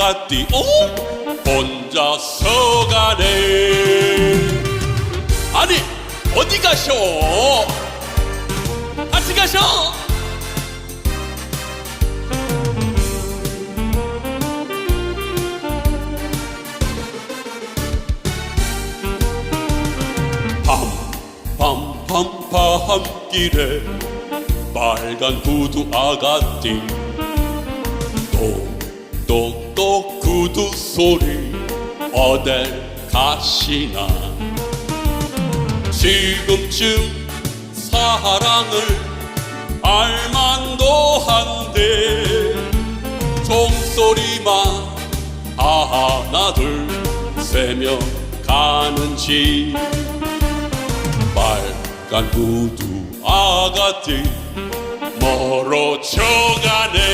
아가띠 오? 혼자서 가네. 아니 어디 가셔? 같이 가셔. 밤밤밤밤 길에 빨간 구두 아가띠. 똑 똑똑 구두 소리 어딜 가시나. 지금쯤 사랑을 알만도 한데 종소리만 하나 둘세 명 가는지. 빨간 구두 아가띠 멀어져 가네